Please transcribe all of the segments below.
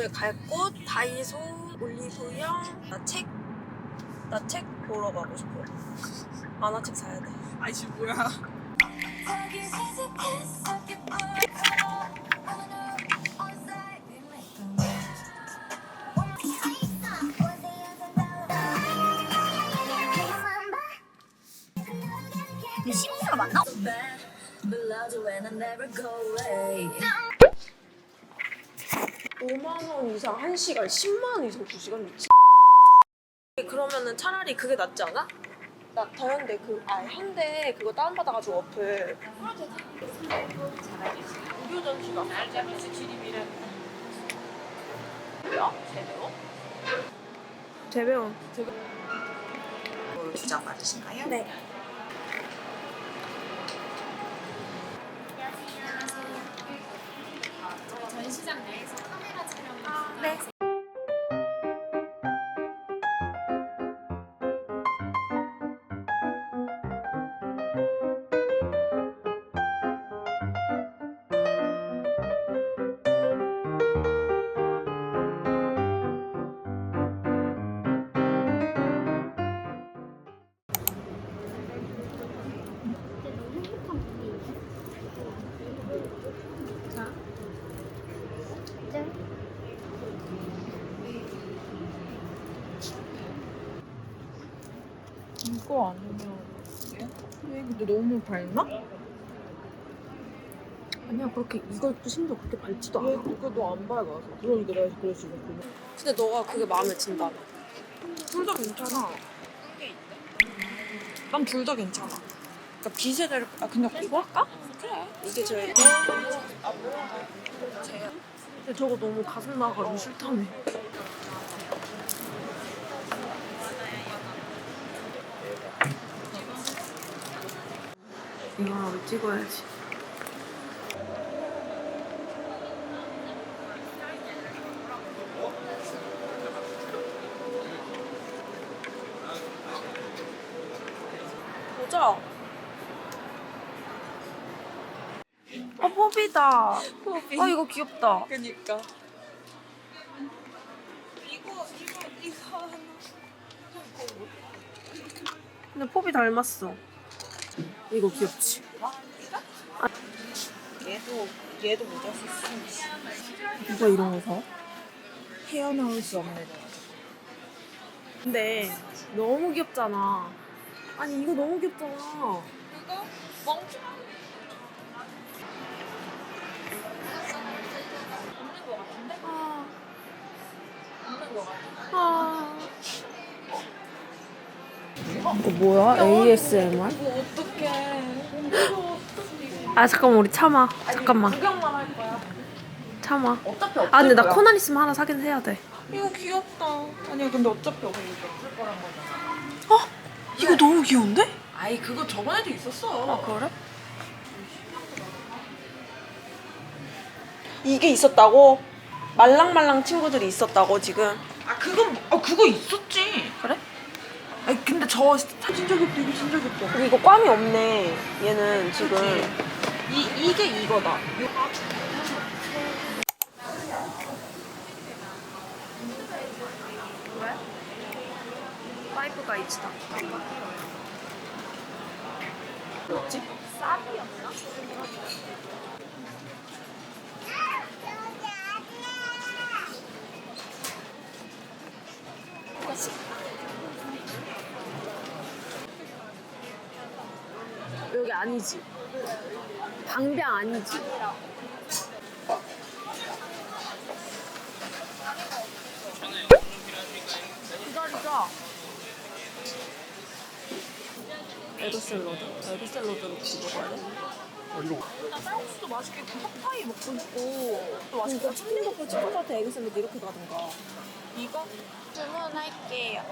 오늘 갈 곳 다이소 올리브영. 나 책 나 책 보러 가고 싶어 만화책 사야 돼. 아이 지 뭐야? 근데 시민사가 맞나? 5만 원 이상 1시간 10만 원 이상 2시간 미치 그러면은 차라리 그게 낫지 않아? 나 더현대 그, 아 현대 그거 다운받아가지고 어플 무료 전시가 알자미스 지리비를 뭐야? 제대로? 재배원 주장 맞으신가요? 네 next. 근데 너무 밝나? 아니야 그렇게 이것도 심지어 그렇게 밝지도 얘 않아. 그거도 안 밝아서? 그러니까 내가 그래서 지금 보는 근데 너가 그게 마음에 든다. 둘 다 괜찮아. 난 둘 다 괜찮아. 그러니까 빛에 대를 아 근데 이거 할까? 그래. 이게 제일. 근데 저거 너무 가슴 나가기 싫다며 이거라도 찍어야지. 보자. 아 포비다. 포비. 아 이거 귀엽다. 그니까. 이거 이거 이거 하나. 근데 포비 닮았어. 이거 귀엽지 얘도 모자 있어. 누가 이런 거 사? 헤어나올 수 없는 근데 너무 귀엽잖아. 아니 이거 너무 귀엽잖아. 이거? 멍청 아. 아. 이거 뭐야? ASMR? 이거 어떡해 아 잠깐만 우리 참아 잠깐만 구경만 할 거야 참아 어차피 없을 아 근데 나 거야. 코난 있으면 하나 사긴 해야 돼 이거 귀엽다 아니야 근데 어차피 없을 없을 거란 거잖아 어? 이거 너무 귀여운데? 아이 그거 저번에도 있었어 아 그래? 이게 있었다고? 말랑말랑 친구들이 있었다고 지금 아 그건 아 그거 있었지? 아니 근데 저 사진 적이 없다. 이거 진짜 없다. 근데 이거 꽝이 없네. 얘는 지금. 이 이게 이거다. 파이브 가이즈다. 뭐지? 쌉이었나? 여기 아니지? 방병 아니지? 기다리자. 에드샐러드. 에드샐러드로 먹어야 돼? 나 쌀국수도 맛있게 핫파이 먹고 싶고 또 맛있게 청리버프 치킨사태 에그 샐러드 이렇게 가든가 이거? 주문할게요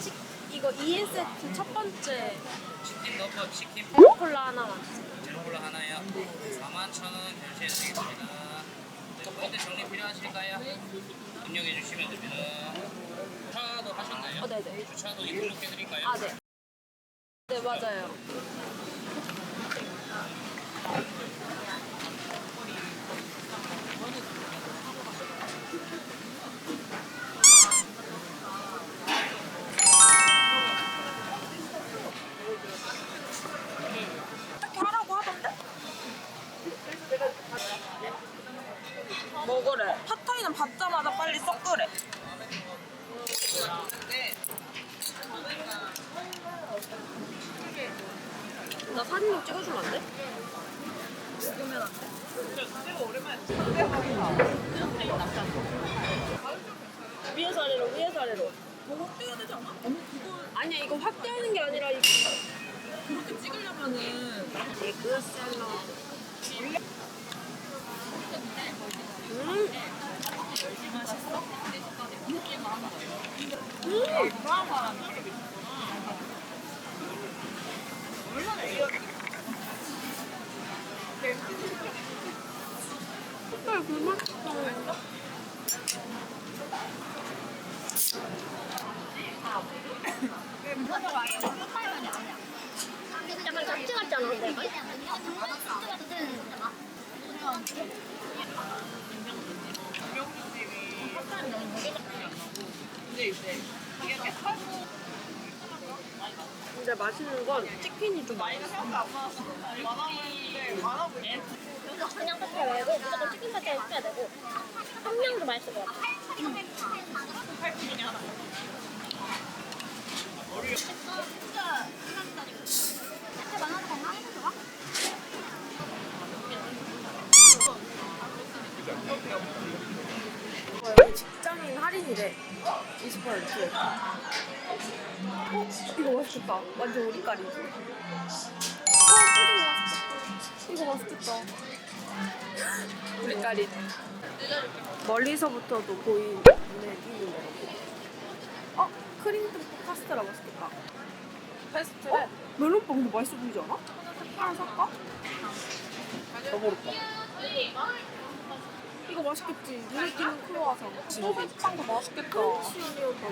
치, 이거 2인 세트 첫 번째 치킨 넣고 치킨 콜라 하나만 제로콜라 하나요. 41,000원 결제해 드리겠습니다. 첫 번째 정리 필요하실까요? 입력해 주시면 됩니다. 주차도 하셨나요? 어, 네네 주차도 입력해 드릴까요? 아, 네. 네, 맞아요. 위에서 아래로 위에서 아래로 뭐가 떼야 되지 않아? 아니야 이거 확대하는 게 아니라 이거 그렇게 찍으려면은 에그 샐러드 음. 색깔 않아? 근데 맛있는 건 치킨이 좀 맛있어 이거 그냥 파스타 말고 무조건 치킨 파스타를 시켜야 되고 함량도 맛있을 것 같아. 여기 직장인 할인이래 20% 어? 이거 맛있겠다 완전 우리 깔이지 어 이거 맛있겠다 우리 깔이 멀리서부터도 보이는 눈에 어? 크림 듬뿍 카스테라 맛있겠다 페스트래 멜론빵도 맛있어 보이지 않아? 하나 살까? 너무롭다 이거 맛있겠지. 눈에 띄는 크로와상. 소세지빵도 맛있겠다. 크런치면 더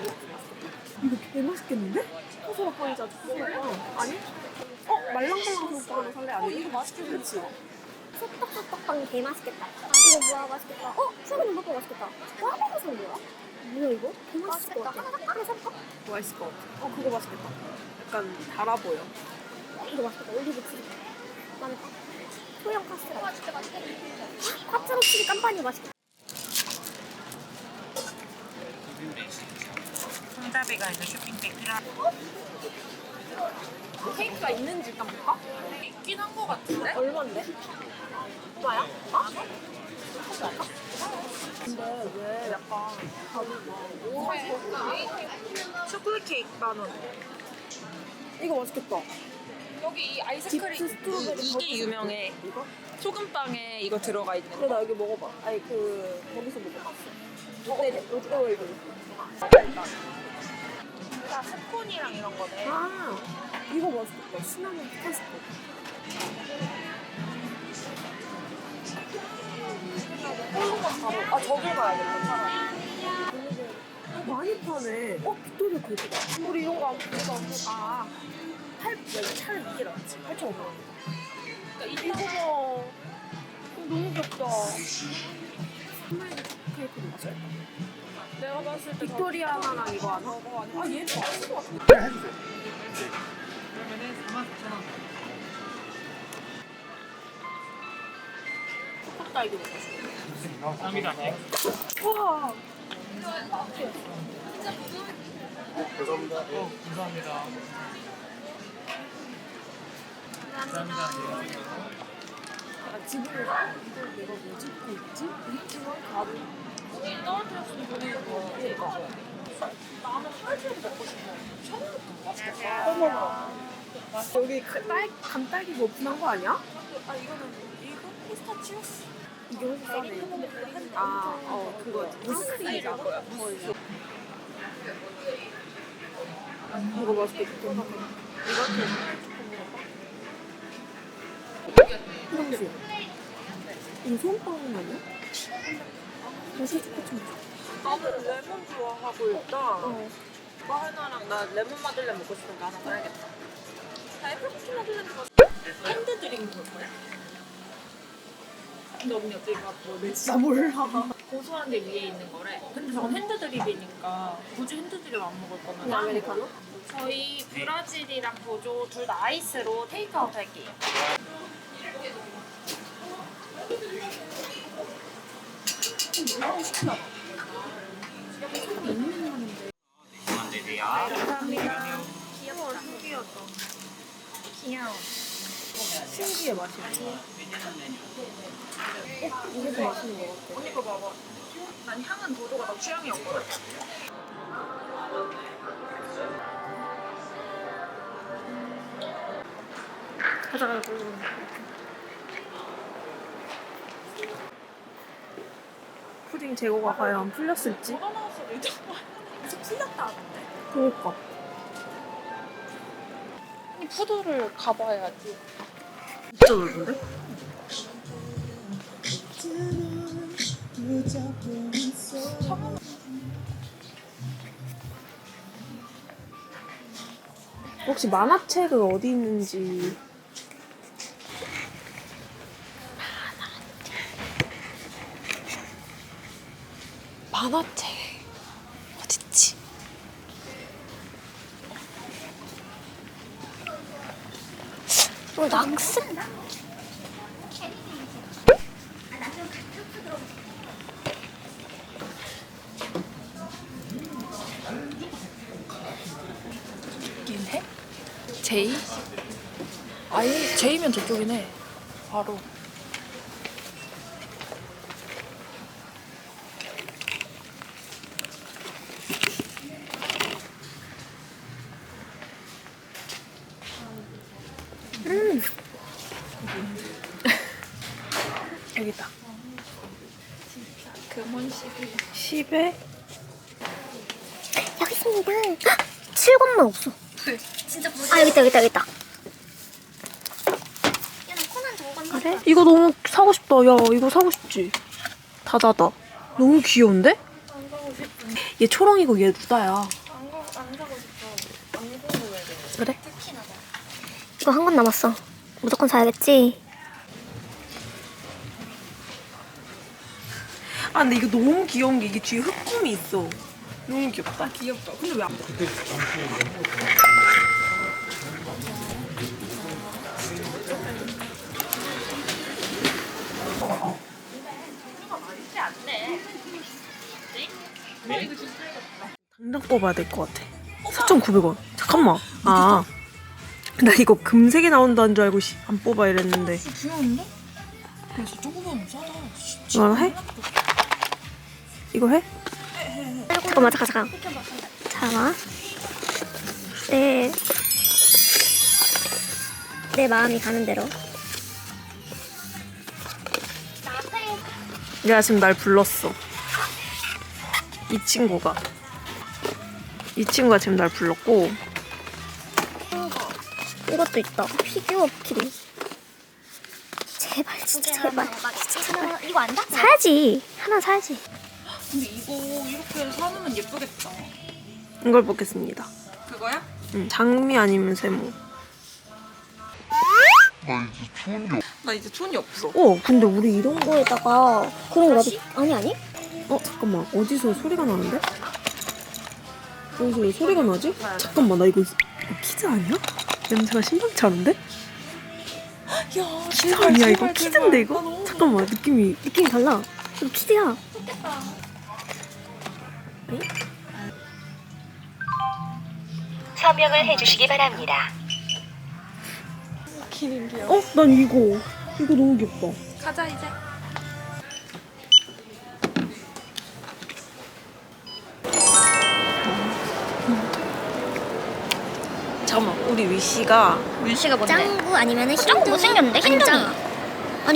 이거 개 맛있겠는데? 소소빵이 진짜 소소빵. 아니? 어? 말랑말랑 하나 살래? 아니? 어, 이거 맛있겠지? 소떡소떡빵 개 맛있겠다. 이거 뭐야 맛있겠다. 어? 수박은 먹고 맛있겠다. 꽈배기는 뭐야? 뭐야 이거? 개 맛있을 것 같아. 하나? 하나 살까? 맛있을 것 같아. 어, 그거 맛있겠다. 약간 달아 보여. 어, 이거 맛있겠다. 올리브 치즈. 많다. 소형 카스테라. 와 진짜 맛있겠다. 화채로 치즈 깜빠니 맛있겠다. 손잡이가 있는 쇼핑백 필요한 케이크가 있는지 일단 볼까? 있긴 한 거 같은데? 얼마인데? 얼마야? 아? 근데 왜 약간 오 초콜릿 케이크 만 원. 이거 맛있겠다. 여기 이 아이스크림 스트로베리 이, 버블 게 유명해. 이거? 소금빵에 이거 들어가 있는 그래 거. 나 여기 먹어봐. 아니 그 거기서 먹어봤어. 네, 네. 어 이거. 다 스콘이랑 이런 거네. 아 이거 맛있겠다. 시나몬 토스트. 아 저길 가야겠다. 차라리. 어, 많이 파네. 어 빅토리아 대박. 우리 이런 거안 보다 아. 팔 여기 차를 이게 낫지. 8,500원. 이거 봐. 어, 너무 귀엽다. 스마일 케이크도 맛있겠다. 내가 봤을 때 빅토리아 하나랑 이거 하나. 아 얘도 맛있을 것 같아. 초코딸기 먹고 싶어. 감사합니다. 우와. 감사합니다. 감사합니다. 감사합니다. 아, 지금 이걸 내가 뭐 찍고 있지? 떨어뜨렸으면 보내고 어 여기 그 딸, 감딸기 뭐 오픈한 거 아니야? 아 이거는 이거 피스타치오스 이게 훨씬 싸네 아 어 그거 무스이자 거야 무스 이거 맛있겠다 이거 형수 이거 소금빵 아니야? 무슨 초코칩 나는 레몬 좋아하고 일단 어. 이거 하나랑 나 레몬 마들렌 먹고 싶으니까 하나 사야겠다. 나 애플코치 마들렌 먹어. 핸드 드링크 볼 거야? 근데 언니 어떻게 이거 뭐 진짜 몰라 고소한 게 위에 있는 거래. 근데 저건 핸드 드립이니까 굳이 핸드 드립 안 먹을 거면 아메리카노? 저희 브라질이랑 보조 둘 다 아이스로 테이크아웃 할게요. 귀여워, 신기하다. 귀여워. 신기해 맛이. 이게 더 맛있는 거 같아. 언니 거 봐봐. 난 향은 도도가 더 취향이었거든. 가자 가자. 푸딩 재고가 과연 안 풀렸을지? 나왔어, 일단. 풀렸다 하던데. 그러니까. 이 푸드를 가봐야지. 진짜 넓은데? 혹시 만화책은 어디 있는지 만화책 어딨지? 어 낙스? 해? 제이? 아예 제이면 저쪽이네. 바로. 여기다. 금원 시비. 10에 여기 있습니다. 7권만 없어. 진짜 아 여기 있다 여기 있다 여기 있다. 그래? 이거 너무 사고 싶다. 야, 이거 사고 싶지? 다다다. 너무 귀여운데? 얘 초롱이고 얘 누다야. 그래? 이거 한 권 남았어. 무조건 사야겠지. 아, 근데 이거 너무 귀여운 게 이게 뒤에 흑금이 있어. 너무 귀엽다. 귀엽다. 근데 왜 안... 당장 뽑아야 될 것 같아. 4,900원. 잠깐만. 아. 나 이거 금색이 나온다는 줄 알고 씨, 안 뽑아 이랬는데. 귀여운데? 그래서 조그만 싸다. 이거 해? 이거 해? 잠깐만 잠깐 잠깐. 잠깐만. 내, 내 마음이 가는 대로. 얘가 지금 날 불렀어. 이 친구가. 이 친구가 지금 날 불렀고. 이것도 있다. 피규어 키링. 제발 진짜 제발. 제발. 이거 안 사? 사야지. 하나 사야지. 근데 이거 이렇게 사놓으면 예쁘겠다. 이걸 보겠습니다. 그거야? 응, 장미 아니면 세모. 나 이제 돈이 없어. 어, 근데 우리 이런 거. 거에다가 그런 거 나도 아니 아니? 어, 잠깐만. 어디서 소리가 나는데? 어디서 왜 소리가 나지? 잠깐만, 나 이거, 키즈 아니야? 냄새가 심상치 않은데? 야, 키즈 아니야, 이거? 키즈인데, 이거? 잠깐만, 느낌이. 느낌이 달라. 이거 키즈야. 서명을 해주시기 바랍니다. 어? 난 이거. 이거 너무 귀엽다. 가자 이제. 잠깐만, 우리 위씨가 윤씨가 뭔데? 짱구 아니면은 짱구 못생겼는데 흰둥이. 아니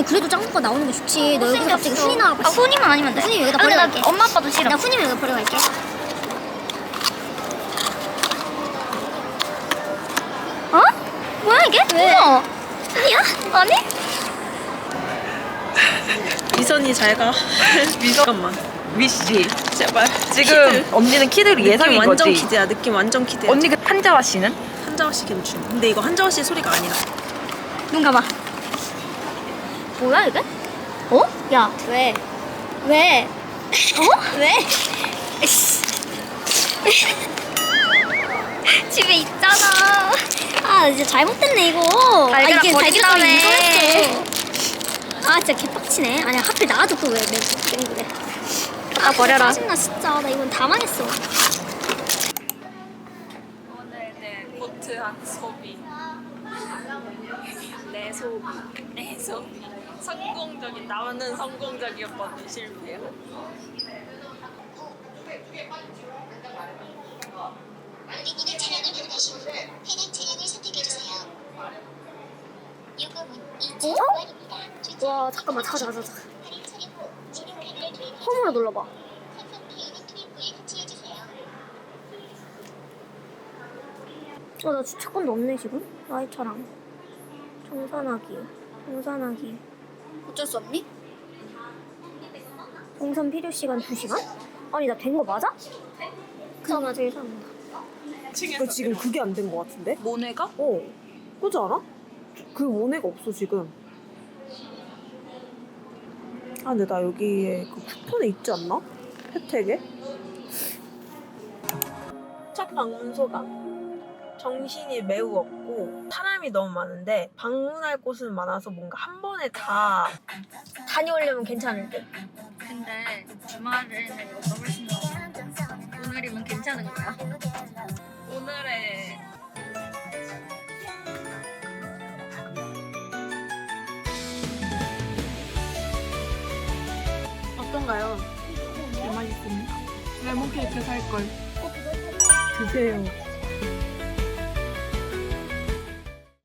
그래도 짱구가 나오는 게 좋지. 너 여기서 갑자기 훈이 나와봐. 아, 훈이만 아니면 돼. 훈이 여기다 버려 갈게. 엄마 아빠도 싫어. 나 훈이만 여기 버려 갈게. 어? 뭐야 이게? 왜? 아니야? 아니? 이선이 잘 가. 잠깐만. 위씨, 제발. 지금 키드. 언니는 느낌 예상인 완전 거지? 키드야. 느낌 완전 키드야. 언니 그 한자와 씨는? 한자와 씨 괜춘. 근데 이거 한자와 씨 소리가 아니라. 눈 감아. 뭐야 이게? 어? 야 왜? 왜? 어? 왜? 집에 있잖아. 아 이제 잘못됐네 이거. 아 이게 달걀 이상했어. 아 진짜 개빡치네. 아니 하필 나와줬고 왜내 그래. 아 버려라. 짜증나 진짜. 나 이건 다 망했어. 오늘 내 보트한 소비. 내 소비. 내 소비. 성공적인 나는 성공적이었거든 실패야. 고객님의 차량을 이용하신 후 해당 차량을 선택해주세요. 요금은 2,000원입니다. 와 잠깐만 투입해 홈으로 눌러봐. 어나 주차권도 없네 지금. 라이차랑. 정산하기. 정산하기. 어쩔 수 없니? 동선 필요 시간 2시간? 아니 나 된 거 맞아? 그나마 제일 사는다. 그 지금 그게 안 된 거 같은데? 모네가? 어. 그지 않아? 그 모네가 없어 지금. 아 근데 나 여기에 그 쿠폰에 있지 않나? 혜택에? 첫 방문 소감. 정신이 매우 없고 사람이 너무 많은데 방문할 곳은 많아서 뭔가 한 번에 다 다녀오려면 괜찮을 듯. 근데 주말에는 이거 훨씬 더 오늘이면 괜찮은 거야? 오늘의 어떤가요? 개 맛있습니다. 레몬 케이크 살 걸. 드세요.